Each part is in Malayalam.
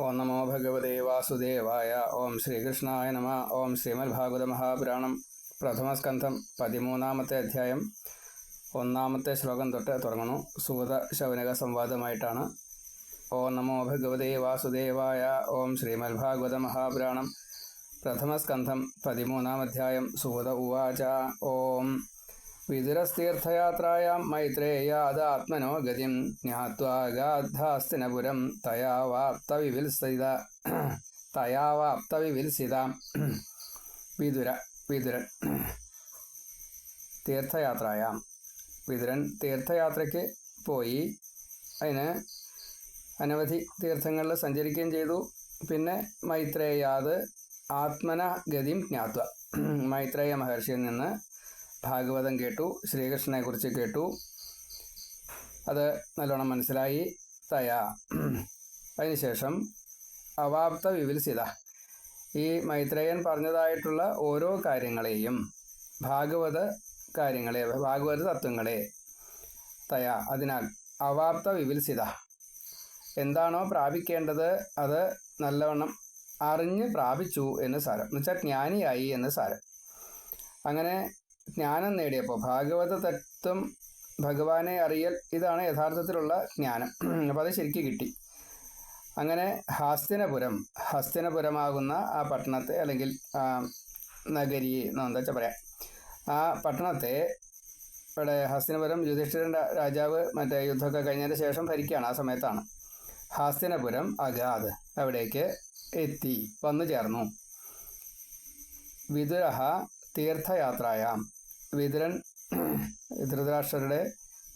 ഓം നമോ ഭഗവതേ വാസുദേവായ ഓം ശ്രീകൃഷ്ണായ നമ ഓം ശ്രീമദ്ഭാഗവത മഹാപുരാണം പ്രഥമസ്കന്ധം പതിമൂന്നാമത്തെ അധ്യായം ഒന്നാമത്തെ ശ്ലോകം തൊട്ട് തുടങ്ങുന്നു. സൂത ശൗനക സംവാദമായിട്ടാണ്. ഓം നമോ ഭഗവതേ വാസുദേവായ ഓം ശ്രീമദ്ഭാഗവത മഹാപുരാണം പ്രഥമസ്കന്ധം പതിമൂന്നാം അധ്യായം സൂത ഉവാച ഓം വിതുരസ്തീർത്ഥയാത്രായാം മൈത്രേയാദാത്മനോ ഗതിം ജ്ഞാത്വാഗാദ്ധാസ്തിനപുരം തയാ വാപ്തവിവിൽസിത തയാ വാപ്തവിവിൽസിത വിതുര വിതുരൻ തീർത്ഥയാത്രയാം. വിതുരൻ തീർത്ഥയാത്രയ്ക്ക് പോയി. അതിന് അനവധി തീർത്ഥങ്ങളിൽ സഞ്ചരിക്കുകയും ചെയ്തു. പിന്നെ മൈത്രേയാത് ആത്മന ഗതിം ജ്ഞാത്വ. മൈത്രേയ മഹർഷിയിൽ നിന്ന് ഭാഗവതം കേട്ടു ശ്രീകൃഷ്ണനെക്കുറിച്ച് കേട്ടു. അത് നല്ലോണം മനസ്സിലായി തയാ. അതിനുശേഷം അവാപ്ത വിവിൽസിത. ഈ മൈത്രേയൻ പറഞ്ഞതായിട്ടുള്ള ഓരോ കാര്യങ്ങളെയും ഭാഗവത കാര്യങ്ങളെ ഭാഗവത തത്വങ്ങളെ തയാ. അതിനാൽ അവാപ്ത വിവിൽസിത. എന്താണോ പ്രാപിക്കേണ്ടത് അത് നല്ലവണ്ണം അറിഞ്ഞ് പ്രാപിച്ചു എന്ന് സാരം. എന്നുവെച്ചാൽ ജ്ഞാനിയായി എന്ന് സാരം. അങ്ങനെ ജ്ഞാനം നേടിയപ്പോൾ ഭാഗവത തത്വം ഭഗവാനെ അറിയൽ ഇതാണ് യഥാർത്ഥത്തിലുള്ള ജ്ഞാനം. അപ്പോൾ അത് ശരിക്കും കിട്ടി. അങ്ങനെ ഹസ്തിനപുരം ഹസ്തിനപുരമാകുന്ന ആ പട്ടണത്തെ അല്ലെങ്കിൽ ആ നഗരി എന്നോ എന്താ വെച്ചാൽ പറയാം ആ പട്ടണത്തെ ഇവിടെ ഹസ്തിനപുരം യുധിഷ്ഠിരന്റെ രാജാവ് മറ്റേ യുദ്ധമൊക്കെ കഴിഞ്ഞതിന് ശേഷം ഭരിക്കുകയാണ് ആ സമയത്താണ്. ഹസ്തിനപുരം അഗാദ് അവിടേക്ക് എത്തി വന്നു ചേർന്നു. വിതുരഹ തീർത്ഥയാത്രയാം. വിതുരൻ ധൃതരാഷ്ട്രരുടെ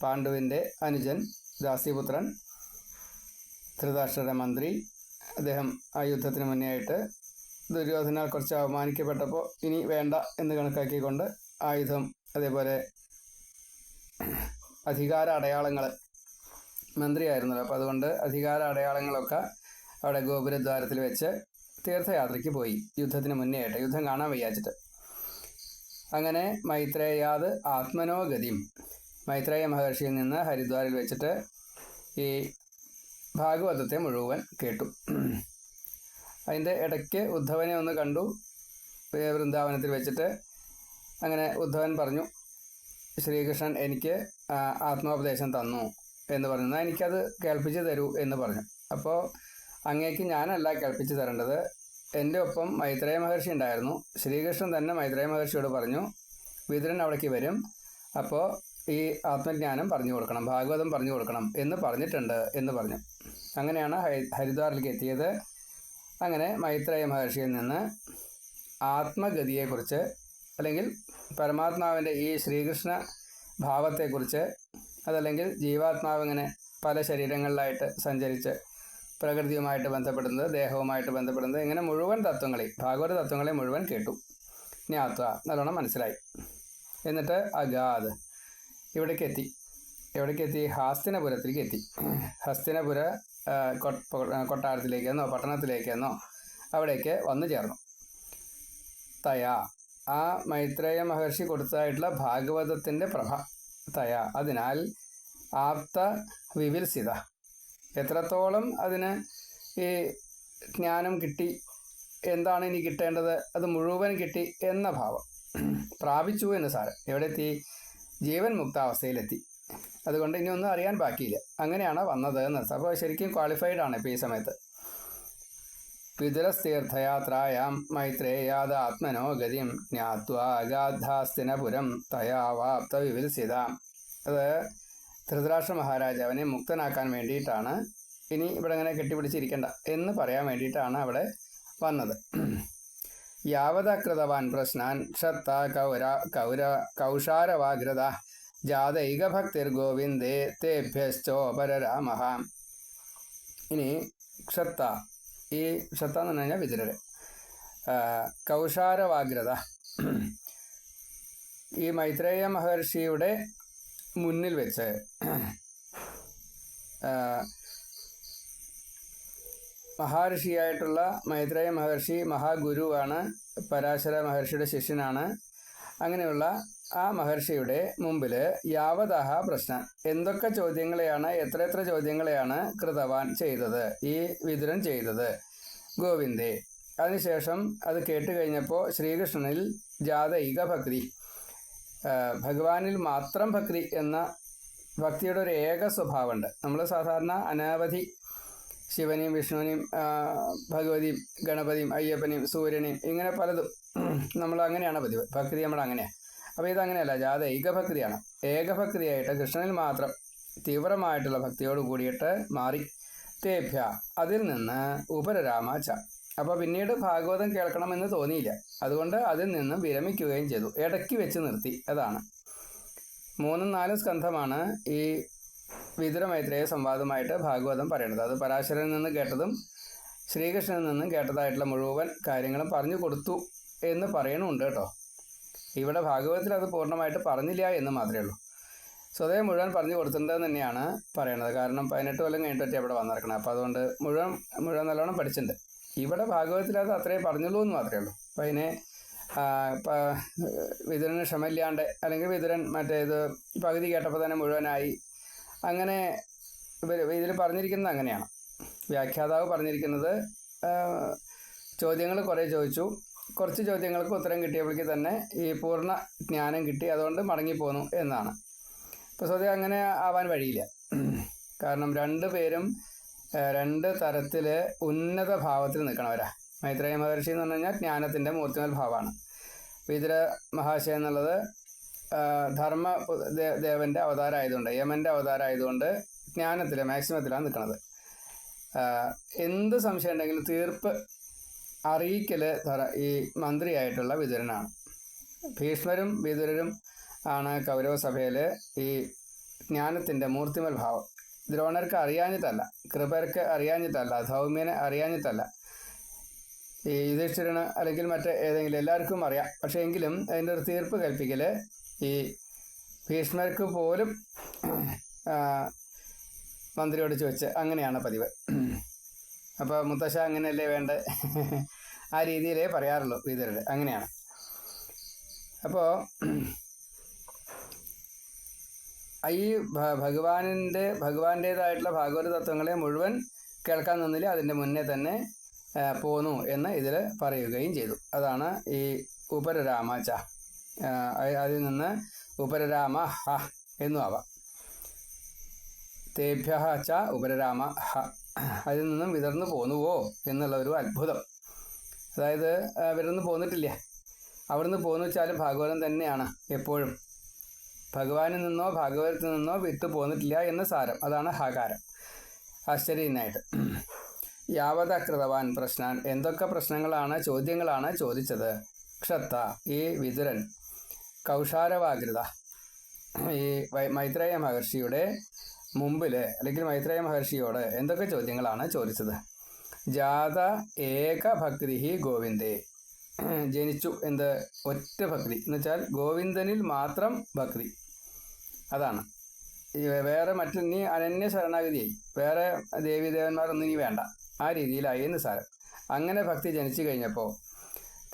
പാണ്ഡുവിന്റെ അനുജൻ ദാസിപുത്രൻ ധൃതരാഷ്ട്രരുടെ മന്ത്രി. അദ്ദേഹം ആ യുദ്ധത്തിന് മുന്നേ ആയിട്ട് ദുര്യോധനാൽ കുറച്ച് അപമാനിക്കപ്പെട്ടപ്പോൾ ഇനി വേണ്ട എന്ന് കണക്കാക്കിക്കൊണ്ട് ആയുധം അതേപോലെ അധികാര അടയാളങ്ങൾ മന്ത്രിയായിരുന്നല്ലോ. അപ്പോൾ അതുകൊണ്ട് അധികാര അടയാളങ്ങളൊക്കെ അവിടെ ഗോപുരദ്വാരത്തിൽ വെച്ച് തീർത്ഥയാത്രയ്ക്ക് പോയി യുദ്ധത്തിന് മുന്നേ ആയിട്ട് യുദ്ധം കാണാൻ വയ്യാച്ചിട്ട്. അങ്ങനെ മൈത്രേയാത് ആത്മനോഗതിയും മൈത്രേയ മഹർഷിയിൽ നിന്ന് ഹരിദ്വാറിൽ വെച്ചിട്ട് ഈ ഭാഗവതത്തെ മുഴുവൻ കേട്ടു. അതിന്റെ ഇടയ്ക്ക് ഉദ്ധവനെ ഒന്ന് കണ്ടു. വൃന്ദാവനത്തിൽ വെച്ചിട്ട് അങ്ങനെ ഉദ്ധവൻ പറഞ്ഞു ശ്രീകൃഷ്ണൻ എനിക്ക് ആത്മോപദേശം തന്നു എന്ന് പറഞ്ഞു. എന്നാൽ എനിക്കത് കേൾപ്പിച്ച് തരൂ എന്ന് പറഞ്ഞു. അപ്പോൾ അങ്ങേക്ക് ഞാനല്ല കേൾപ്പിച്ച് തരേണ്ടത്. എന്റെ ഒപ്പം മൈത്രേയ മഹർഷി ഉണ്ടായിരുന്നു. ശ്രീകൃഷ്ണൻ തന്നെ മൈത്രേയ മഹർഷിയോട് പറഞ്ഞു വിതുരൻ അവിടേക്ക് വരും. അപ്പോൾ ഈ ആത്മജ്ഞാനം പറഞ്ഞു കൊടുക്കണം ഭാഗവതം പറഞ്ഞു കൊടുക്കണം എന്ന് പറഞ്ഞിട്ടുണ്ട് എന്ന് പറഞ്ഞു. അങ്ങനെയാണ് ഹരി- ഹരിദ്വാറിലേക്ക് എത്തിയത്. അങ്ങനെ മൈത്രേയ മഹർഷിയിൽ നിന്ന് ആത്മഗതിയെക്കുറിച്ച് അല്ലെങ്കിൽ പരമാത്മാവിന്റെ ഈ ശ്രീകൃഷ്ണ ഭാവത്തെക്കുറിച്ച് അതല്ലെങ്കിൽ ജീവാത്മാവ് ഇങ്ങനെ പല ശരീരങ്ങളിലായിട്ട് സഞ്ചരിച്ച് പ്രകൃതിയുമായിട്ട് ബന്ധപ്പെടുന്നത് ദേഹവുമായിട്ട് ബന്ധപ്പെടുന്നത് ഇങ്ങനെ മുഴുവൻ തത്വങ്ങളെ ഭാഗവത തത്വങ്ങളെ മുഴുവൻ കേട്ടു. ജ്ഞാത്വ നല്ലോണം മനസ്സിലായി. എന്നിട്ട് അഗാദ് ഇവിടേക്ക് എത്തി. എവിടേക്ക് എത്തി ഹാസ്തിനപുരത്തിലേക്ക് എത്തി. ഹസ്തിനപുര കൊട്ടാരത്തിലേക്കെന്നോ പട്ടണത്തിലേക്കെന്നോ അവിടേക്ക് വന്നു ചേർന്നു. തയാ. ആ മൈത്രേയ മഹർഷി കൊടുത്തതായിട്ടുള്ള ഭാഗവതത്തിന്റെ പ്രഭ. തയാ. അതിനാൽ ആപ്ത വിവിൽസിത. എത്രത്തോളം അതിന് ഈ ജ്ഞാനം കിട്ടി? എന്താണ് ഇനി കിട്ടേണ്ടത്? അത് മുഴുവൻ കിട്ടി എന്ന ഭാവം. പ്രാപിച്ചു എന്ന് സാരം എവിടെ എത്തി ജീവൻ മുക്താവസ്ഥയിലെത്തി. അതുകൊണ്ട് ഇനി ഒന്നും അറിയാൻ ബാക്കിയില്ല. അങ്ങനെയാണ് വന്നത് എന്ന്. അപ്പോൾ ശരിക്കും ക്വാളിഫൈഡ് ആണ് ഇപ്പോൾ ഈ സമയത്ത്. പിതുരസ്തീർത്ഥയാത്രായാം മൈത്രേയാത് ആത്മനോ ഗതിം ജ്ഞാത്വാഗാധാസ്തിനപുരം തയാവാപ്ത വിവിൽസിത അത് ധൃതരാഷ്ട്ര മഹാരാജാവിനെ മുക്തനാക്കാൻ വേണ്ടിയിട്ടാണ് ഇനി ഇവിടെ അങ്ങനെ കെട്ടിപ്പിടിച്ചിരിക്കണ്ട എന്ന് പറയാൻ വേണ്ടിയിട്ടാണ് അവിടെ വന്നത്. യാവതകൃതവാൻ പ്രശ്നാൻ ക്ഷത്ത കൗര കൗര കൗഷാരവാഗ്രത ജാതൈകഭക്തിർഗോവിന്ദേ തേഭ്യശ്ചോപരരാമ ഇനി ക്ഷത്ത ഈ ക്ഷത്ത എന്ന് പറഞ്ഞു കഴിഞ്ഞാൽ വിതുരര് കൗഷാരവാഗ്രത ഈ മൈത്രേയ മഹർഷിയുടെ മുന്നിൽ വെച്ച് മഹാർഷിയായിട്ടുള്ള മൈത്രേയ മഹർഷി മഹാഗുരുവാണ് പരാശര മഹർഷിയുടെ ശിഷ്യനാണ്. അങ്ങനെയുള്ള ആ മഹർഷിയുടെ മുമ്പിൽ യാവതഹ പ്രശ്നം. എന്തൊക്കെ ചോദ്യങ്ങളെയാണ് എത്ര എത്ര ചോദ്യങ്ങളെയാണ് കൃതവാൻ ചെയ്തത് ഈ വിതുരൻ ചെയ്തത്? ഗോവിന്ദേ. അതിനുശേഷം അത് കേട്ട് കഴിഞ്ഞപ്പോൾ ശ്രീകൃഷ്ണനിൽ ജാതൈക ഭക്തി. ഭഗവാനിൽ മാത്രം ഭക്തി എന്ന ഭക്തിയുടെ ഒരു ഏക സ്വഭാവമുണ്ട്. നമ്മൾ സാധാരണ അനവധി ശിവനെയും വിഷ്ണുവിനെയും ഭഗവതിയും ഗണപതിയും അയ്യപ്പനെയും സൂര്യനെയും ഇങ്ങനെ പലതും നമ്മൾ അങ്ങനെയാണ് പതിവ്. ഭക്തി നമ്മൾ അങ്ങനെയാണ് അപ്പോൾ ഇതങ്ങനെയല്ല ജാത ഏകഭക്തിയാണ് ഏകഭക്തിയായിട്ട് കൃഷ്ണനിൽ മാത്രം തീവ്രമായിട്ടുള്ള ഭക്തിയോട് കൂടിയിട്ട് മാറി. തേഭ്യ അതിൽ നിന്ന് ഉപരരാമ അപ്പോൾ പിന്നീട് ഭാഗവതം കേൾക്കണമെന്ന് തോന്നിയില്ല. അതുകൊണ്ട് അതിൽ നിന്നും വിരമിക്കുകയും ചെയ്തു. ഇടയ്ക്ക് വെച്ച് നിർത്തി. അതാണ്. മൂന്നും നാലും സ്കന്ധമാണ് ഈ വിതുരമൈത്രേയ സംവാദമായിട്ട് ഭാഗവതം പറയുന്നത്. അത് പരാശരനിൽ നിന്ന് കേട്ടതും ശ്രീകൃഷ്ണനിൽ നിന്നും കേട്ടതായിട്ടുള്ള മുഴുവൻ കാര്യങ്ങളും പറഞ്ഞു കൊടുത്തു എന്ന് പറയണമുണ്ട് കേട്ടോ. ഇവിടെ ഭാഗവതത്തിൽ അത് പൂർണമായിട്ട് പറഞ്ഞില്ല എന്ന് മാത്രമേ ഉള്ളൂ. സ്വതയം മുഴുവൻ പറഞ്ഞു കൊടുത്തിട്ടുണ്ടെന്ന് തന്നെയാണ് പറയണത് കാരണം പതിനെട്ട് കൊല്ലം കഴിഞ്ഞിട്ടൊക്കെ അവിടെ വന്നിറക്കണം. അപ്പോൾ അതുകൊണ്ട് മുഴുവൻ മുഴുവൻ നല്ലോണം പഠിച്ചിട്ടുണ്ട്. ഇവിടെ ഭാഗവതത്തിൽ അത് അത്രേ പറഞ്ഞുള്ളൂ എന്ന് മാത്രമേ ഉള്ളൂ. അപ്പോൾ അതിനെ വിതുരന് ക്ഷമയില്ലാണ്ട് അല്ലെങ്കിൽ വിതുരൻ മറ്റേത് പകുതി കേട്ടപ്പോൾ തന്നെ മുഴുവനായി. അങ്ങനെ ഇതിൽ പറഞ്ഞിരിക്കുന്നത് അങ്ങനെയാണ്. വ്യാഖ്യാതാവ് പറഞ്ഞിരിക്കുന്നത് ചോദ്യങ്ങൾ കുറേ ചോദിച്ചു. കുറച്ച് ചോദ്യങ്ങൾക്ക് ഉത്തരം കിട്ടിയപ്പോഴേക്ക് തന്നെ ഈ പൂർണ ജ്ഞാനം കിട്ടി. അതുകൊണ്ട് മടങ്ങിപ്പോന്നു എന്നാണ്. അപ്പോൾ സ്വതേ അങ്ങനെ ആവാൻ വഴിയില്ല. കാരണം രണ്ട് പേരും രണ്ട് തരത്തിൽ ഉന്നത ഭാവത്തിൽ നിൽക്കണവരാ. മൈത്രേയ മഹർഷി എന്ന് പറഞ്ഞു കഴിഞ്ഞാൽ ജ്ഞാനത്തിന്റെ മൂർത്തിമൽ ഭാവമാണ്. വിതുര മഹാശയ എന്നുള്ളത് ധർമ്മ ദേവന്റെ അവതാരമായതുകൊണ്ട് യമന്റെ അവതാരമായതുകൊണ്ട് ജ്ഞാനത്തിൽ മാക്സിമത്തിലാണ് നിൽക്കുന്നത് എന്ത് സംശയം ഉണ്ടെങ്കിലും തീർപ്പ് അറിയിക്കൽ ഈ മന്ത്രിയായിട്ടുള്ള വിതുരനാണ്. ഭീഷ്മരും വിതുരരും ആണ് കൗരവ സഭയിൽ ഈ ജ്ഞാനത്തിന്റെ മൂർത്തിമൽ ഭാവം. ദ്രോണർക്ക് അറിയാഞ്ഞിട്ടല്ല കൃപർക്ക് അറിയാഞ്ഞിട്ടല്ല സൗമ്യനെ അറിയാഞ്ഞിട്ടല്ല. ഈ യുധിഷ്ഠിരന് അല്ലെങ്കിൽ മറ്റ് ഏതെങ്കിലും എല്ലാവർക്കും അറിയാം. പക്ഷേ എങ്കിലും അതിന്റെ ഒരു തീർപ്പ് കൽപ്പിക്കൽ ഈ ഭീഷ്മർക്ക് പോലും മന്ത്രിയോട് ചോദിച്ച് അങ്ങനെയാണ് പതിവ്. അപ്പോൾ മുത്തശ്ശ അങ്ങനെയല്ലേ വേണ്ട? ആ രീതിയിലേ പറയാറുള്ളൂ വിതുരർ അങ്ങനെയാണ്. അപ്പോൾ ഈ ഭഗവാനിന്റെ ഭഗവാന്റേതായിട്ടുള്ള ഭാഗവത തത്വങ്ങളെ മുഴുവൻ കേൾക്കാൻ നിന്നില്ല അതിന്റെ മുന്നേ തന്നെ പോന്നു എന്ന് ഇതിൽ പറയുകയും ചെയ്തു. അതാണ് ഈ ഉപരരാമ ച അതിൽ നിന്ന് ഉപരരാമ ഹ എന്നും ആവാം. തേഭ്യ ച ഉപരരാമ ഹ. അതിൽ നിന്നും വിതർന്നു പോന്നുവോ എന്നുള്ള ഒരു അത്ഭുതം. അതായത് വിടർന്ന് പോന്നിട്ടില്ല. അവിടുന്ന് പോന്നു വെച്ചാലും ഭാഗവതം തന്നെയാണ് എപ്പോഴും. ഭഗവാനിൽ നിന്നോ ഭാഗവതത്തിൽ നിന്നോ വിത്ത് പോന്നിട്ടില്ല എന്ന് സാരം. അതാണ് ഹാകാരം ആശ്ചര്യനായിട്ട്. യാവതകൃതവാൻ പ്രശ്നാൻ. എന്തൊക്കെ പ്രശ്നങ്ങളാണ് ചോദ്യങ്ങളാണ് ചോദിച്ചത്? ക്ഷത്ത ഈ വിതുരൻ കൗഷാരവാകൃത ഈ മൈത്രേയ മഹർഷിയുടെ മുമ്പിൽ അല്ലെങ്കിൽ മൈത്രേയ മഹർഷിയോട് എന്തൊക്കെ ചോദ്യങ്ങളാണ് ചോദിച്ചത്? ജാത ഏക ഭക്തി ഗോവിന്ദേ. ജനിച്ചു എന്ത്? ഒറ്റ ഭക്തി. എന്ന് വെച്ചാൽ ഗോവിന്ദനിൽ മാത്രം ഭക്തി. അതാണ്. വേറെ മറ്റു നീ അനന്യ ശരണാഗതിയായി വേറെ ദേവീദേവന്മാരൊന്നും ഇനി വേണ്ട. ആ രീതിയിലായി എന്ന് സാരം. അങ്ങനെ ഭക്തി ജനിച്ചു കഴിഞ്ഞപ്പോൾ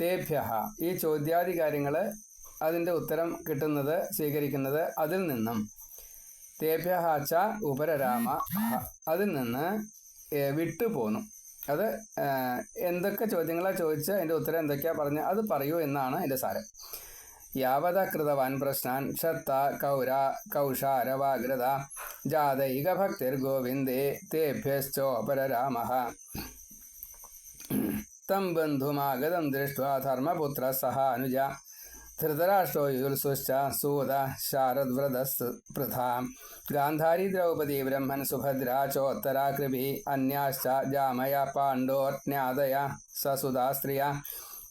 തേഭ്യ ഈ ചോദ്യാദി കാര്യങ്ങൾ അതിന്റെ ഉത്തരം കിട്ടുന്നത് സ്വീകരിക്കുന്നത് അതിൽ നിന്നും. തേഭ്യ ച ഉപരരാമ അതിൽ നിന്ന് വിട്ടുപോന്നു വിട്ടു അത് എന്തൊക്കെ ചോദ്യങ്ങളാണ് ചോദിച്ച് അതിന്റെ ഉത്തരം എന്തൊക്കെയാണ് പറഞ്ഞ് അത് പറയൂ എന്നാണ് എന്റെ സാരം. യാവത കൃതവാൻ പ്രശ്നാൻ ക്ഷത്ത കൗര കൗഷാരവാഗ്രത ജാതൈക ഭക്തിർ ഗോവിന്ദേ തേഭ്യശ്ചോപരരാമ. തം ബന്ധുമാഗതം ദൃഷ്ട്വാ ധർമ്മപുത്ര സഹ അനുജ ധൃതരാഷ്ട്രോ യുൽസുശ്ച സൂത ശാരദ്വ്രതസ് പൃഥാ. ഗാന്ധാരി ദ്രൗപദി ബ്രഹ്മൻ സുഭദ്ര ചോത്തരാ കൃപി അന്യാശ്ച ജാമയ പാണ്ഡോജ്ഞാതയ സസുതാ സ്ത്രിയ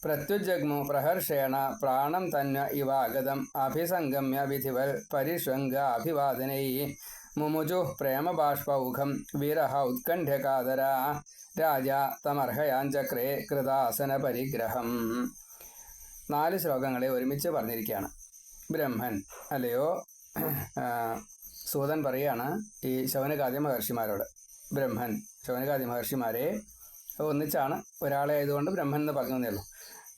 പ്രത്യുജഗ്മു പ്രഹർഷേണ പ്രാണം തന്ന ഇവാഗതം അഭിസംഗമ്യ വിധിവൽ പരിഷ്വംഗ അഭിവാദനൈ. മുമുജു പ്രേമബാഷ്പൗഖം വിരഹ ഉത്കണ്ഠ്യകാതര രാജ തമർഹയാഞ്ചക്രേ കൃതാസന പരിഗ്രഹം. നാല് ശ്ലോകങ്ങളെ ഒരുമിച്ച് പറഞ്ഞിരിക്കുകയാണ്. ബ്രഹ്മൻ അല്ലയോ? സൂതൻ പറയാണ് ഈ ശൗനകാദ്യ മഹർഷിമാരോട്. ബ്രഹ്മൻ ശൗനകാദ്യ മഹർഷിമാരെ ഒന്നിച്ചാണ് ഒരാളെ ആയതുകൊണ്ട് ബ്രഹ്മൻ എന്ന് പറഞ്ഞു തന്നേ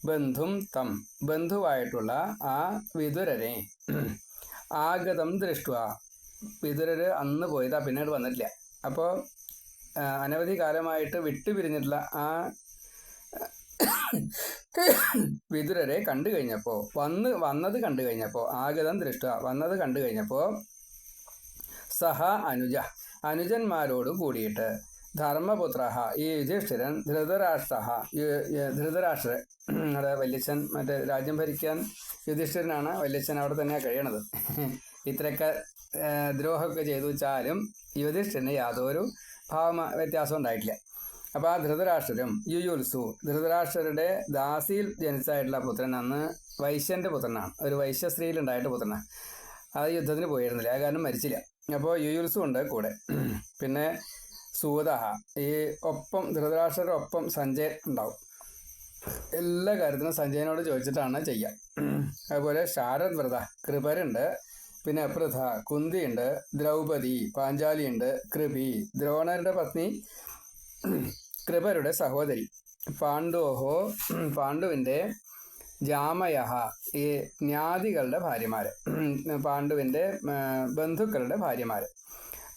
ബന്ധും തം ബന്ധുവായിട്ടുള്ള ആ വിതുരനെ ആഗതം ദൃഷ്ട വിതുരര് അന്ന് പോയതാ പിന്നീട് വന്നിട്ടില്ല. അപ്പോൾ അനവധി കാലമായിട്ട് വിട്ടുപിരിഞ്ഞിട്ടുള്ള ആ വിതുരരെ കണ്ടു കഴിഞ്ഞപ്പോൾ വന്ന് വന്നത് കണ്ടു കഴിഞ്ഞപ്പോൾ ആഗതം ദൃഷ്ട വന്നത് കണ്ടു കഴിഞ്ഞപ്പോൾ സഹ അനുജ അനുജന്മാരോട് കൂടിയിട്ട് ധർമ്മപുത്ര. ഈ യുധിഷ്ഠിരൻ ധൃതരാഷ്ട്ര. ധൃതരാഷ്ട്ര അവിടെ വല്യച്ഛൻ മറ്റേ രാജ്യം ഭരിക്കാൻ യുധിഷ്ഠിരനാണ്. വല്യച്ഛൻ അവിടെ തന്നെയാണ് കഴിയണത്. ഇത്രയൊക്കെ ദ്രോഹമൊക്കെ ചെയ്തു വെച്ചാലും യുധിഷ്ഠിരന് യാതൊരു ഭാവ വ്യത്യാസം ഉണ്ടായിട്ടില്ല. അപ്പോൾ ആ ധൃതരാഷ്ട്രരും യുയുത്സു ധൃതരാഷ്ട്രരുടെ ദാസിയിൽ ജനിച്ചായിട്ടുള്ള പുത്രൻ അന്ന് വൈശ്യന്റെ പുത്രനാണ്. ഒരു വൈശ്യ സ്ത്രീയിലുണ്ടായിട്ട് പുത്രനാണ്. അത് യുദ്ധത്തിന് പോയിരുന്നില്ല. ആ കാരണം മരിച്ചില്ല. അപ്പോൾ യുയുത്സു ഉണ്ട് കൂടെ. പിന്നെ സൂത ഈ ഒപ്പം ധൃതരാഷ്ട്രരുടെ ഒപ്പം സഞ്ജയൻ ഉണ്ടാവും. എല്ലാ കാര്യത്തിനും സഞ്ജയനോട് ചോദിച്ചിട്ടാണ് ചെയ്യുക അതുപോലെ ശാരദ് വ്രത കൃപരുണ്ട്. പിന്നെ പൃഥ കുന്തിയുണ്ട്. ദ്രൗപദി പാഞ്ചാലിയുണ്ട്. കൃപി ദ്രോണരുടെ പത്നി കൃപരുടെ സഹോദരി. പാണ്ഡോഹോ പാണ്ഡുവിന്റെ ജാമയഹ ഈ ജ്ഞാതികളുടെ ഭാര്യമാർ പാണ്ഡുവിന്റെ ബന്ധുക്കളുടെ ഭാര്യമാര്.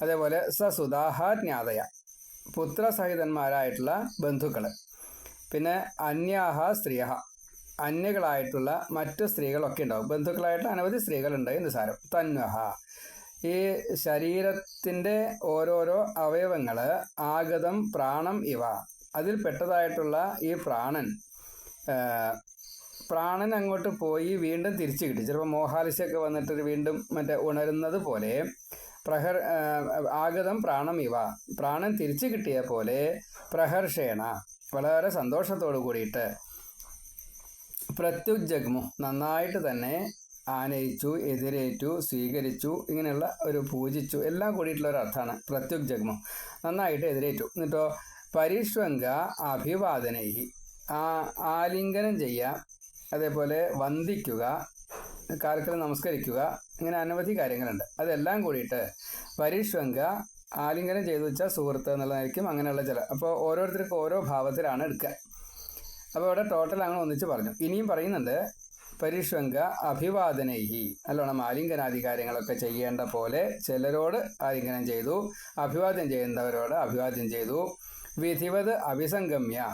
അതേപോലെ സസുദാഹ ജ്ഞാതയ പുത്രസഹിതന്മാരായിട്ടുള്ള ബന്ധുക്കൾ പിന്നെ അന്യാഹ സ്ത്രീയ അന്യകളായിട്ടുള്ള മറ്റു സ്ത്രീകളൊക്കെ ഉണ്ടാവും. ബന്ധുക്കളായിട്ട് അനവധി സ്ത്രീകളുണ്ട് എന്ന് സാരം. തന്വഹ. ഈ ശരീരത്തിന്റെ ഓരോരോ അവയവങ്ങൾ ആഗതം പ്രാണം ഇവ. അതിൽ പെട്ടതായിട്ടുള്ള ഈ പ്രാണൻ പ്രാണൻ അങ്ങോട്ട് പോയി വീണ്ടും തിരിച്ചു കിട്ടി. ചിലപ്പോൾ മോഹാലിശയൊക്കെ വന്നിട്ട് വീണ്ടും മറ്റേ ഉണരുന്നത് പോലെ പ്രഹർ ആഗതം പ്രാണം ഇവ. പ്രാണൻ തിരിച്ചു കിട്ടിയ പോലെ പ്രഹർഷേണ. വളരെ സന്തോഷത്തോടു കൂടിയിട്ട് പ്രത്യുജഗ്മു നന്നായിട്ട് തന്നെ ആനയിച്ചു എതിരേറ്റു സ്വീകരിച്ചു ഇങ്ങനെയുള്ള ഒരു പൂജിച്ചു. എല്ലാം കൂടിയിട്ടുള്ള ഒരു അർത്ഥമാണ് പ്രത്യുജഗ്മു നന്നായിട്ട് എതിരേറ്റു. എന്നിട്ടോ പരിഷ്വങ്ക അഭിവാദനേഹി. ആ ആലിംഗനം ചെയ്യുക അതേപോലെ വന്ദിക്കുക കാലത്തിൽ നമസ്കരിക്കുക ഇങ്ങനെ അനവധി കാര്യങ്ങളുണ്ട്. അതെല്ലാം കൂടിയിട്ട് പരിഷ്വങ്ക ആലിംഗനം ചെയ്തു വെച്ചാൽ സുഹൃത്ത് എന്നുള്ളതായിരിക്കും അങ്ങനെയുള്ള ചില. അപ്പോൾ ഓരോരുത്തർക്കും ഓരോ ഭാവത്തിലാണ് എടുക്കുക. അപ്പോൾ ഇവിടെ ടോട്ടൽ അങ്ങനെ ഒന്നിച്ച് പറഞ്ഞു. ഇനിയും പറയുന്നുണ്ട് പരിഷ്വങ്ക അഭിവാദനൈഹി. നല്ലോണം ആലിംഗനാധികാരങ്ങളൊക്കെ ചെയ്യേണ്ട പോലെ ചിലരോട് ആലിംഗനം ചെയ്തു അഭിവാദ്യം ചെയ്യുന്നവരോട് അഭിവാദ്യം ചെയ്തു. വിധിവത് അഭിസംഗമ്യ.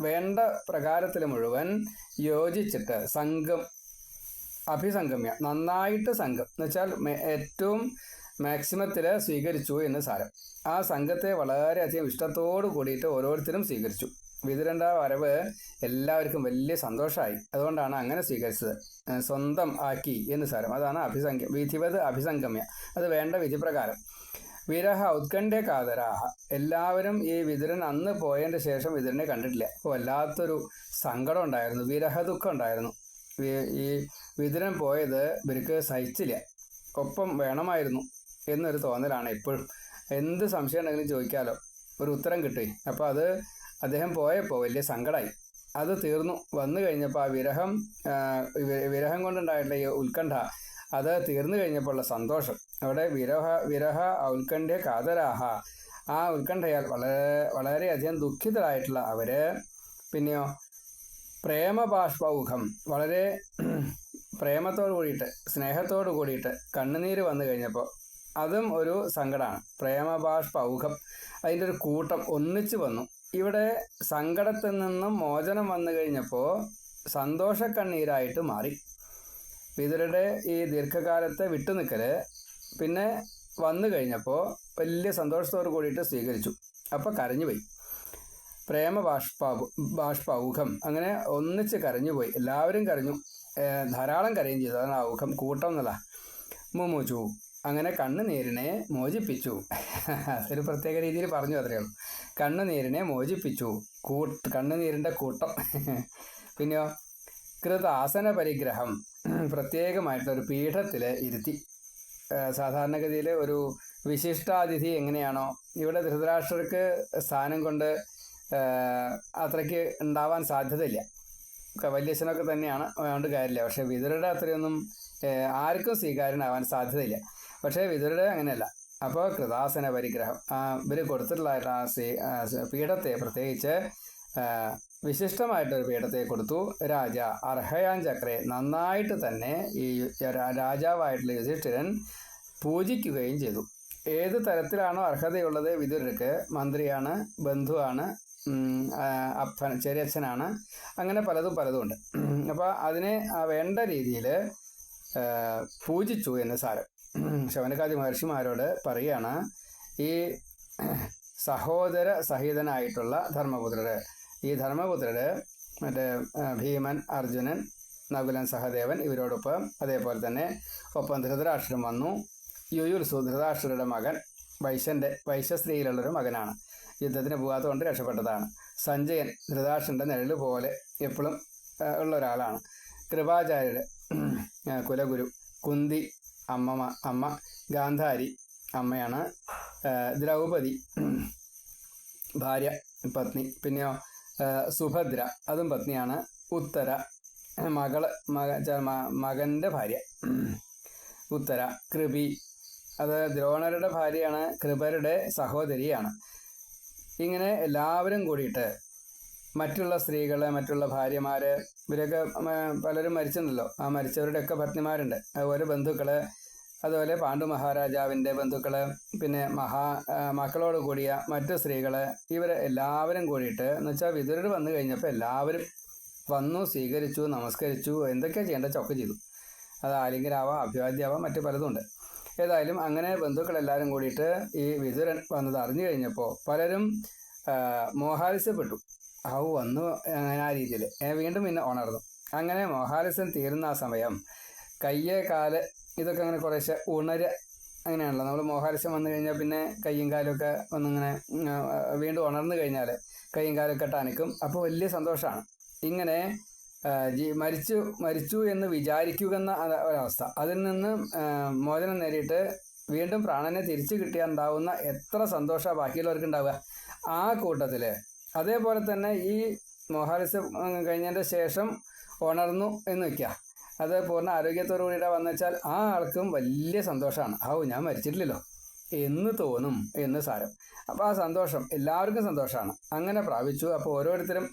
വേണ്ട പ്രകാരത്തിൽ മുഴുവൻ യോജിച്ചിട്ട് സംഘം അഭിസംഗമ്യ നന്നായിട്ട് സംഘം. എന്ന് വെച്ചാൽ ഏറ്റവും മാക്സിമത്തിൽ സ്വീകരിച്ചു എന്ന് സാരം. ആ സംഘത്തെ വളരെയധികം ഇഷ്ടത്തോടു കൂടിയിട്ട് ഓരോരുത്തരും സ്വീകരിച്ചു. വിതുരണ്ട വരവ് എല്ലാവർക്കും വലിയ സന്തോഷമായി അതുകൊണ്ടാണ് അങ്ങനെ സ്വീകരിച്ചത്. സ്വന്തം ആക്കി എന്ന് സാരം. അതാണ് അഭിസംഗ വിധിവത് അഭിസംഗമ്യ. അത് വേണ്ട വിധിപ്രകാരം. വിരഹ ഉത്കണ്ഠ കാതരാഹ എല്ലാവരും ഈ വിതുരൻ അന്ന് പോയതിന്റെ ശേഷം വിതുരനെ കണ്ടിട്ടില്ല. അപ്പോൾ വല്ലാത്തൊരു സങ്കടം ഉണ്ടായിരുന്നു. വിരഹ ദുഃഖം ഉണ്ടായിരുന്നു. ഈ വിതുരൻ പോയത് ഇവർക്ക് സഹിച്ചില്ല. ഒപ്പം വേണമായിരുന്നു എന്നൊരു തോന്നലാണ് ഇപ്പോഴും. എന്ത് സംശയം ഉണ്ടെങ്കിലും ചോദിക്കാമല്ലോ ഒരു ഉത്തരം കിട്ടി. അപ്പോൾ അത് അദ്ദേഹം പോയപ്പോൾ വലിയ സങ്കടമായി അത് തീർന്നു. വന്നു കഴിഞ്ഞപ്പോൾ ആ വിരഹം വിരഹം കൊണ്ടുണ്ടായിട്ടുള്ള ഈ ഉത്കണ്ഠ അത് തീർന്നു കഴിഞ്ഞപ്പോൾ ഉള്ള സന്തോഷം. അവിടെ വിരഹ വിരഹ ഉത്കണ്ഠ കാതരാഹ ആ ഉത്കണ്ഠയാൽ വളരെ വളരെയധികം ദുഃഖിതരായിട്ടുള്ള അവർ പിന്നെയോ പ്രേമബാഷ്പൗഖം വളരെ പ്രേമത്തോട് കൂടിയിട്ട് സ്നേഹത്തോട് കൂടിയിട്ട് കണ്ണുനീര് വന്നു കഴിഞ്ഞപ്പോൾ അതും ഒരു സങ്കടമാണ് പ്രേമബാഷ്പൗഖം അതിന്റെ ഒരു കൂട്ടം ഒന്നിച്ചു വന്നു. ഇവിടെ സങ്കടത്തിൽ നിന്നും മോചനം വന്നു കഴിഞ്ഞപ്പോൾ സന്തോഷക്കണ്ണീരായിട്ട് മാറി. വിതുരയുടെ ഈ ദീർഘകാലത്തെ വിട്ടുനിൽക്കൽ പിന്നെ വന്നു കഴിഞ്ഞപ്പോൾ വലിയ സന്തോഷത്തോട് കൂടിയിട്ട് സ്വീകരിച്ചു. അപ്പോൾ കരഞ്ഞുപോയി. പ്രേമ ബാഷ്പാ ബാഷ്പൗഖം അങ്ങനെ ഒന്നിച്ച് കരഞ്ഞുപോയി. എല്ലാവരും കരഞ്ഞു. ധാരാളം കരയും ചെയ്തു. അതാണ് ഔഖം കൂട്ടം എന്നല്ല മുമുചു. അങ്ങനെ കണ്ണുനീരിനെ മോചിപ്പിച്ചു. അതൊരു പ്രത്യേക രീതിയിൽ പറഞ്ഞു അത്രയേ ഉള്ളൂ. കണ്ണുനീരിനെ മോചിപ്പിച്ചു. കൂട്ട് കണ്ണുനീരിന്റെ കൂട്ടം. പിന്നെയോ? കൃതാസന പരിഗ്രഹം പ്രത്യേകമായിട്ടുള്ള ഒരു പീഠത്തിൽ ഇരുത്തി സാധാരണഗതിയിൽ ഒരു വിശിഷ്ടാതിഥി എങ്ങനെയാണോ ഇവിടെ ധൃതരാഷ്ട്രർക്ക് സ്ഥാനം കൊണ്ട് അത്രയ്ക്ക് ഉണ്ടാവാൻ സാധ്യതയില്ല. വല്യച്ഛനൊക്കെ തന്നെയാണ് അതുകൊണ്ട് കാര്യമില്ല. പക്ഷെ വിതുരയുടെ അത്രയൊന്നും ആർക്കും സ്വീകാര്യനാവാൻ സാധ്യതയില്ല. പക്ഷേ വിതുരയുടെ അങ്ങനെയല്ല. അപ്പോൾ കൃതാസന പരിഗ്രഹം ഇവർ കൊടുത്തിട്ടുള്ള ആ പീഠത്തെ പ്രത്യേകിച്ച് വിശിഷ്ടമായിട്ടൊരു പീഠത്തെ കൊടുത്തു. രാജ അർഹയാൻ ചക്രെ നന്നായിട്ട് തന്നെ ഈ രാജാവായിട്ടുള്ള യുധിഷ്ഠിരൻ പൂജിക്കുകയും ചെയ്തു. ഏത് തരത്തിലാണോ അർഹതയുള്ളത് വിതുരർക്ക് മന്ത്രിയാണ് ബന്ധുവാണ് അപ്പൻ ചെറിയച്ഛനാണ്. അങ്ങനെ പലതും പലതും ഉണ്ട് അപ്പോൾ അതിനെ വേണ്ട രീതിയിൽ പൂജിച്ചു എന്ന് സാരം ശവനക്കാതി മഹർഷിമാരോട് പറയുകയാണ് ഈ സഹോദര സഹിതനായിട്ടുള്ള ധർമ്മപുത്രര് ഈ ധർമ്മപുത്രര് മറ്റേ ഭീമൻ അർജുനൻ നകുലൻ സഹദേവൻ ഇവരോടൊപ്പം അതേപോലെ തന്നെ ഒപ്പം ധൃതരാഷ്ട്രം വന്നു. യുയുൽസു ധൃതരാഷ്ട്രരുടെ മകൻ വൈശ്യന്റെ വൈശ്യസ്ത്രീയിലുള്ളൊരു മകനാണ്. യുദ്ധത്തിന് പോകാത്തതുകൊണ്ട് രക്ഷപ്പെട്ടതാണ്. സഞ്ജയൻ ധൃതാക്ഷന്റെ നിഴൽ പോലെ എപ്പോഴും ഉള്ള ഒരാളാണ്. കൃപാചാര്യരുടെ കുലഗുരു കുന്തി അമ്മ അമ്മ ഗാന്ധാരി അമ്മയാണ് ദ്രൗപതി ഭാര്യ പത്നി പിന്നെയോ സുഭദ്ര അതും പത്നിയാണ്. ഉത്തര മകൾ മക മകന്റെ ഭാര്യ. ഉത്തര കൃപി. അത് ദ്രോണരുടെ ഭാര്യയാണ് കൃപരുടെ സഹോദരിയാണ്. ഇങ്ങനെ എല്ലാവരും കൂടിയിട്ട് മറ്റുള്ള സ്ത്രീകളെ മറ്റുള്ള ഭാര്യമാര് ഇവരൊക്കെ പലരും മരിച്ചിട്ടുണ്ടല്ലോ. ആ മരിച്ചവരുടെയൊക്കെ പത്നിമാരുണ്ട് അതുപോലെ ബന്ധുക്കൾ അതുപോലെ പാണ്ഡു മഹാരാജാവിന്റെ ബന്ധുക്കൾ പിന്നെ മഹാ മക്കളോട് കൂടിയ മറ്റ് സ്ത്രീകൾ ഇവർ എല്ലാവരും കൂടിയിട്ട് എന്ന് വെച്ചാൽ വിതുരർ വന്നു കഴിഞ്ഞപ്പോൾ എല്ലാവരും വന്നു സ്വീകരിച്ചു നമസ്കരിച്ചു എന്തൊക്കെയാണ് ചെയ്യേണ്ട ചൊക്കെ ചെയ്തു. അത് ആലിംഗനാവാം അഭിവാദ്യാവാം മറ്റു പലതും ഉണ്ട്. ഏതായാലും അങ്ങനെ ബന്ധുക്കളെല്ലാവരും കൂടിയിട്ട് ഈ വിതുരൻ വന്നത് അറിഞ്ഞു കഴിഞ്ഞപ്പോൾ പലരും മോഹാലിസ്യപ്പെട്ടു. ഔ വന്നു അങ്ങനെ ആ രീതിയിൽ. വീണ്ടും പിന്നെ ഉണർന്നു. അങ്ങനെ മോഹാലിസ്യം തീരുന്ന ആ സമയം കയ്യെ കാൽ ഇതൊക്കെ അങ്ങനെ കുറേശ്ശെ ഉണര് അങ്ങനെയാണല്ലോ. നമ്മൾ മോഹാലിസ്യം വന്നു കഴിഞ്ഞാൽ പിന്നെ കയ്യും കാലൊക്കെ ഒന്നിങ്ങനെ വീണ്ടും ഉണർന്നു കഴിഞ്ഞാൽ കയ്യും കാലൊക്കെ ടനക്കും. അപ്പോൾ വലിയ സന്തോഷമാണ്. ഇങ്ങനെ മരിച്ചു മരിച്ചു എന്ന് വിചാരിക്കുക എന്ന ഒരവസ്ഥ. അതിൽ നിന്ന് മോചനം നേടിയിട്ട് വീണ്ടും പ്രാണനെ തിരിച്ചു കിട്ടിയാൽ ഉണ്ടാവുന്ന എത്ര സന്തോഷമാണ് ബാക്കിയുള്ളവർക്ക് ഉണ്ടാവുക ആ കൂട്ടത്തിൽ അതേപോലെ തന്നെ ഈ മോഹാലിസ് കഴിഞ്ഞതിന്റെ ശേഷം ഉണർന്നു എന്ന് വയ്ക്കുക അത് പൂർണ ആരോഗ്യത്തോടു കൂടിയിട്ട് വന്നുവെച്ചാൽ ആ ആൾക്കും വലിയ സന്തോഷമാണ് ഔ ഞാൻ മരിച്ചിട്ടില്ലല്ലോ. എന്ന് തോന്നും എന്ന് സാരം. അപ്പോൾ ആ സന്തോഷം എല്ലാവർക്കും സന്തോഷമാണ് അങ്ങനെ പ്രാപിച്ചു. അപ്പോൾ ഓരോരുത്തരും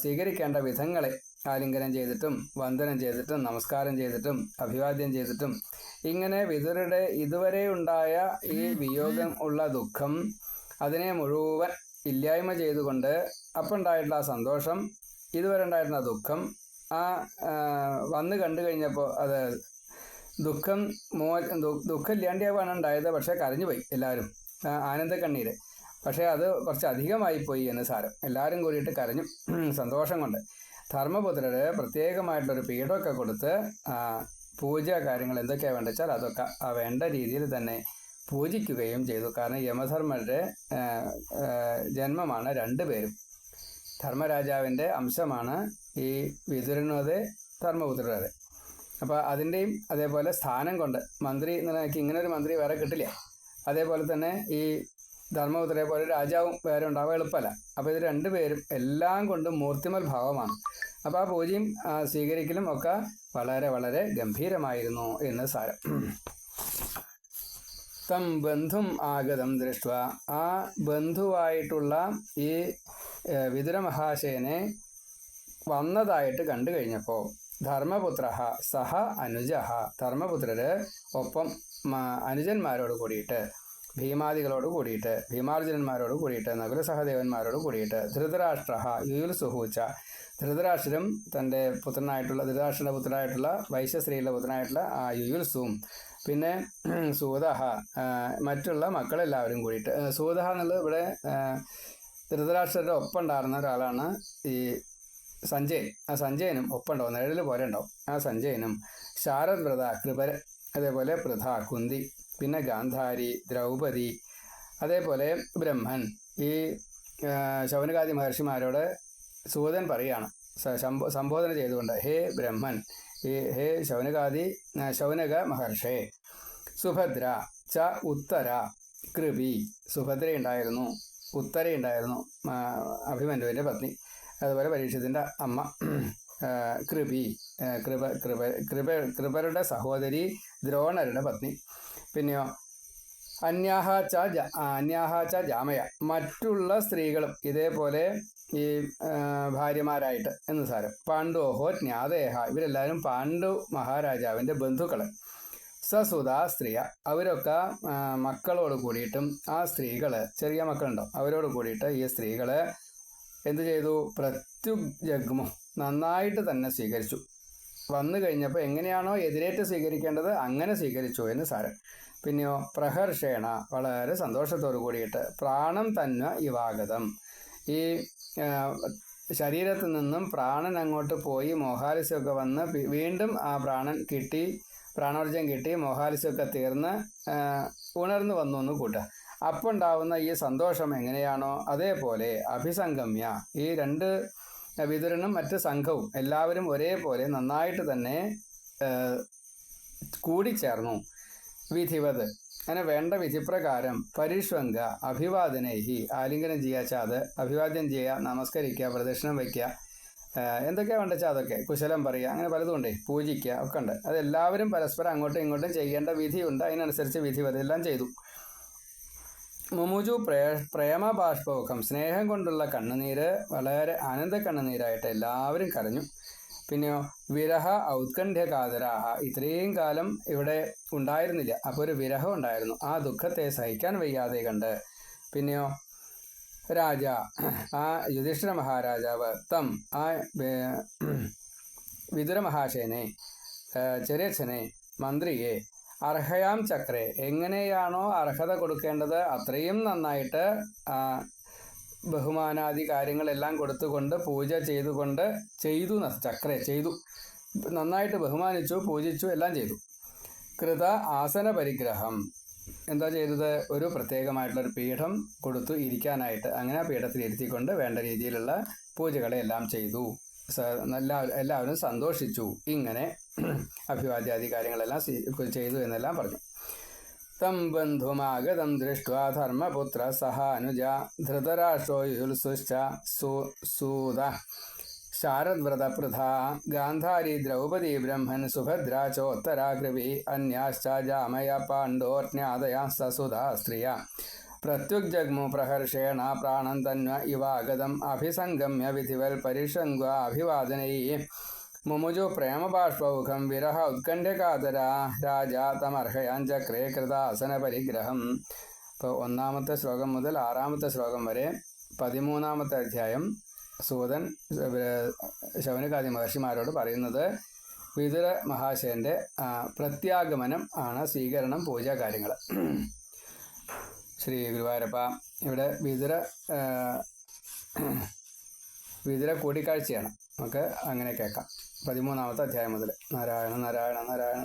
സ്വീകരിക്കേണ്ട വിധങ്ങളെ ആലിംഗനം ചെയ്തിട്ടും വന്ദനം ചെയ്തിട്ടും നമസ്കാരം ചെയ്തിട്ടും അഭിവാദ്യം ചെയ്തിട്ടും. ഇങ്ങനെ വിതുരുടെ ഇതുവരെ ഉണ്ടായ ഈ വിയോഗം ഉള്ള ദുഃഖം അതിനെ മുഴുവൻ ഇല്ലായ്മ ചെയ്തുകൊണ്ട് അപ്പം ഉണ്ടായിട്ടുള്ള ആ സന്തോഷം ഇതുവരെ ഉണ്ടായിരുന്ന ദുഃഖം ആ വന്ന് കണ്ടു കഴിഞ്ഞപ്പോൾ അത് ദുഃഖം മോ ദുഃഖം ഇല്ലാണ്ടിയാവാണ് ഉണ്ടായത് പക്ഷേ കരഞ്ഞുപോയി എല്ലാവരും ആനന്ദ പക്ഷേ അത് കുറച്ച് അധികമായി പോയി എന്ന് സാരം. എല്ലാവരും കൂടിയിട്ട് കരഞ്ഞു സന്തോഷം കൊണ്ട്. ധർമ്മപുത്രര് പ്രത്യേകമായിട്ടൊരു പീഠമൊക്കെ കൊടുത്ത് പൂജ കാര്യങ്ങൾ എന്തൊക്കെയാണ് വേണ്ട വെച്ചാൽ അതൊക്കെ വേണ്ട രീതിയിൽ തന്നെ പൂജിക്കുകയും ചെയ്തു. കാരണം യമധർമ്മരുടെ ജന്മമാണ് രണ്ടു ജന്മമാണ് രണ്ടുപേരും ധർമ്മരാജാവിന്റെ അംശമാണ് ഈ വിതുരനത് അതെ അപ്പോൾ അതിന്റെയും അതേപോലെ സ്ഥാനം കൊണ്ട് മന്ത്രി എന്ന് നിലയ്ക്ക് ഇങ്ങനെ ഒരു മന്ത്രി വേറെ കിട്ടില്ല. അതേപോലെ തന്നെ ഈ ധർമ്മപുത്രരെ പോലെ രാജാവും വേറെ ഉണ്ടാവുക എളുപ്പമല്ല. അപ്പോൾ ഇത് രണ്ടുപേരും എല്ലാം കൊണ്ടും മൂർത്തിമൽ ഭാവമാണ്. അപ്പോൾ ആ പൂജയും സ്വീകരിക്കലും ഒക്കെ വളരെ വളരെ ഗംഭീരമായിരുന്നു എന്ന് സാരം. തം ബന്ധും ആഗതം ദൃഷ്ട ആ ബന്ധുവായിട്ടുള്ള ഈ ഏഹ്, വിതുര മഹാശയനെ വന്നതായിട്ട് കണ്ടു കഴിഞ്ഞപ്പോൾ ധർമ്മപുത്ര സഹ അനുജ. ധർമ്മപുത്രര് ഒപ്പം അനുജന്മാരോട് കൂടിയിട്ട് ഭീമാദികളോട് കൂടിയിട്ട് ഭീമാർജുനന്മാരോട് കൂടിയിട്ട് നകുല സഹദേവന്മാരോട് കൂടിയിട്ട് ധൃതരാഷ്ട്ര യുയുൽ സുഹൂച്ച ധൃതരാഷ്ട്രം തന്റെ പുത്രനായിട്ടുള്ള ധൃതരാഷ്ട്രന്റെ പുത്രനായിട്ടുള്ള വൈശ്യശ്രീയുടെ പുത്രനായിട്ടുള്ള ആ സൂം പിന്നെ സൂതഹ മറ്റുള്ള മക്കളെല്ലാവരും കൂടിയിട്ട്. സൂതഹ എന്നുള്ളത് ഇവിടെ ധൃതരാഷ്ട്രന്റെ ഒപ്പം ഉണ്ടായിരുന്ന ഒരാളാണ് ഈ സഞ്ജയൻ. ആ സഞ്ജയനും ഒപ്പം ഉണ്ടാവും നിഴൽ പോലെ ഉണ്ടാവും ആ സഞ്ജയനും ശാരദ് വ്രത കൃപര അതേപോലെ പൃഥ കുന്തി. പിന്നെ ഗാന്ധാരി ദ്രൗപദി അതേപോലെ ബ്രഹ്മൻ. ഈ ശൗനകാതി മഹർഷിമാരോട് സൂതൻ ശംബോ- സംബോധന ചെയ്തുകൊണ്ട് ഹേ ബ്രഹ്മൻ ഈ ഹേ ശൗനകാദി ആ, ശൗനക മഹർഷേ സുഭദ്ര ച ഉത്തര കൃപി. സുഭദ്രയുണ്ടായിരുന്നു ഉത്തരയുണ്ടായിരുന്നു അഭിമന്യുവിന്റെ പത്നി. അതുപോലെ പരീക്ഷത്തിന്റെ അമ്മ കൃപി കൃപ കൃപ കൃപ കൃപരുടെ സഹോദരി ദ്രോണരുടെ പത്നി. പിന്നെയോ? അന്യാഹ ച ച ജാമയ. മറ്റുള്ള സ്ത്രീകളും ഇതേപോലെ ഈ ഭാര്യമാരായിട്ട് എന്ന് സാരം. പാണ്ഡോഹോ ജ്ഞാതേഹ ഇവരെല്ലാവരും പാണ്ഡു മഹാരാജാവിന്റെ ബന്ധുക്കൾ സസുത സ്ത്രീയ. അവരൊക്കെ മക്കളോട് കൂടിയിട്ടും ആ സ്ത്രീകൾ ചെറിയ മക്കളുണ്ടോ അവരോട് കൂടിയിട്ട് ഈ സ്ത്രീകൾ എന്തു ചെയ്തു? പ്രത്യുജഗ്മു നന്നായിട്ട് തന്നെ സ്വീകരിച്ചു. വന്നു കഴിഞ്ഞപ്പോൾ എങ്ങനെയാണോ എതിരേറ്റ് സ്വീകരിക്കേണ്ടത് അങ്ങനെ സ്വീകരിച്ചു എന്ന് സാരം പിന്നെയോ പ്രഹർഷേണ വളരെ സന്തോഷത്തോടു കൂടിയിട്ട് പ്രാണം തന്നെ ഇവാഗതം. ഈ ശരീരത്തിൽ നിന്നും പ്രാണൻ അങ്ങോട്ട് പോയി മോഹാലിസ്യമൊക്കെ വന്ന് വീണ്ടും ആ പ്രാണൻ കിട്ടി പ്രാണോർജം കിട്ടി മോഹാലിസ്യമൊക്കെ തീർന്ന് ഉണർന്നു വന്നു എന്ന് കൂട്ടുക. അപ്പോൾ ഉണ്ടാവുന്ന ഈ സന്തോഷം എങ്ങനെയാണോ അതേപോലെ അഭിസംഗമ്യ ഈ രണ്ട് വിതുരനും മറ്റ് സംഘവും എല്ലാവരും ഒരേപോലെ നന്നായിട്ട് തന്നെ കൂടിച്ചേർന്നു. വിധിവത്. അങ്ങനെ വേണ്ട വിധിപ്രകാരം പരിഷ്വങ്ക അഭിവാദനേഹി ആലിംഗനം ചെയ്യുക ചാത് അഭിവാദ്യം ചെയ്യുക നമസ്കരിക്കുക പ്രദക്ഷിണം വയ്ക്കുക എന്തൊക്കെയാണ് വേണ്ട ചാതൊക്കെ കുശലം പറയുക അങ്ങനെ പലതും ഉണ്ടേ. പൂജിക്കുക ഒക്കെ ഉണ്ട്. അതെല്ലാവരും പരസ്പരം അങ്ങോട്ടും ഇങ്ങോട്ടും ചെയ്യേണ്ട വിധിയുണ്ട് അതിനനുസരിച്ച് വിധി അതെല്ലാം ചെയ്തു. മുമുജു പ്രേ പ്രേമ ബാഷ്പമുഖം സ്നേഹം കൊണ്ടുള്ള കണ്ണുനീര് വളരെ ആനന്ദ കണ്ണുനീരായിട്ട് എല്ലാവരും കരഞ്ഞു. പിന്നെയോ വിരഹ ഔത്കണ്ഠ്യ കാതരാഹ ഇത്രയും കാലം ഇവിടെ ഉണ്ടായിരുന്നില്ല. അപ്പോൾ ഒരു വിരഹം ഉണ്ടായിരുന്നു. ആ ദുഃഖത്തെ സഹിക്കാൻ വയ്യാതെ കണ്ട്. പിന്നെയോ രാജ ആ യുധിഷ്ഠിര മഹാരാജാവ് തം ആ വിതുര മഹാശയനെ ചെറിയച്ഛനെ മന്ത്രിയെ അർഹയാം ചക്രേ എങ്ങനെയാണോ അർഹത കൊടുക്കേണ്ടത് അത്രയും നന്നായിട്ട് ബഹുമാനാദി കാര്യങ്ങളെല്ലാം കൊടുത്തുകൊണ്ട് പൂജ ചെയ്തുകൊണ്ട് ചെയ്തു ചക്രേ ചെയ്തു. നന്നായിട്ട് ബഹുമാനിച്ചു പൂജിച്ചു എല്ലാം ചെയ്തു. കൃത ആസന പരിഗ്രഹം. എന്താ ചെയ്തത്? ഒരു പ്രത്യേകമായിട്ടുള്ള ഒരു പീഠം കൊടുത്തു ഇരിക്കാനായിട്ട്. അങ്ങനെ ആ പീഠത്തിൽ ഇരുത്തിക്കൊണ്ട് വേണ്ട രീതിയിലുള്ള പൂജകളെല്ലാം ചെയ്തു. എല്ലാ എല്ലാവരും സന്തോഷിച്ചു. ഇങ്ങനെ അഭിവാദ്യാദി കാര്യങ്ങളെല്ലാം ചെയ്തു എന്നെല്ലാം പറഞ്ഞു. തം ബന്ധുമാഗതം ദൃഷ്ട്വാ ധർമ്മപുത്ര സഹാനുജ ധൃതരാഷ്ട്രോ സൂത ശാരദ്വ്രതപൃഥ ഗാന്ധാരി ദ്രൗപദി ബ്രഹ്മൻ സുഭദ്ര ചോത്തരാകൃവി അന്യാശ്ച ജാമയ പാണ്ഡോർജ്ഞാതയ സസുധാ സ്ത്രിയ പ്രത്യുഗ്ജഗ്മു പ്രഹർഷേണ പ്രാണം തന്വ ഇവാഗതം അഭിസംഗമ്യ വിധിവൽ പരിഷങ്ക അഭിവാദനൈ. മുമുജു പ്രേമബാഷ്പൗഖം വിരഹ ഉത്കണ്ഠകാതര രാജ തമർഹയാൻ ചക്രേ കൃതാസന പരിഗ്രഹം. ഇപ്പോൾ ഒന്നാമത്തെ ശ്ലോകം മുതൽ ആറാമത്തെ ശ്ലോകം വരെ പതിമൂന്നാമത്തെ അധ്യായം സൂതൻ ശൗനകാദി മഹർഷിമാരോട് പറയുന്നത് വിതുര മഹാശയന്റെ പ്രത്യാഗമനം ആണ് സ്വീകരണം പൂജാ കാര്യങ്ങൾ ശ്രീ ഗുരുവായൂരപ്പ. ഇവിടെ വിതുര വിതുര കൂടിക്കാഴ്ചയാണ്. നമുക്ക് അങ്ങനെ കേൾക്കാം. പതിമൂന്നാമത്തെ അധ്യായം മുതൽ. നാരായണ നാരായണ നാരായണ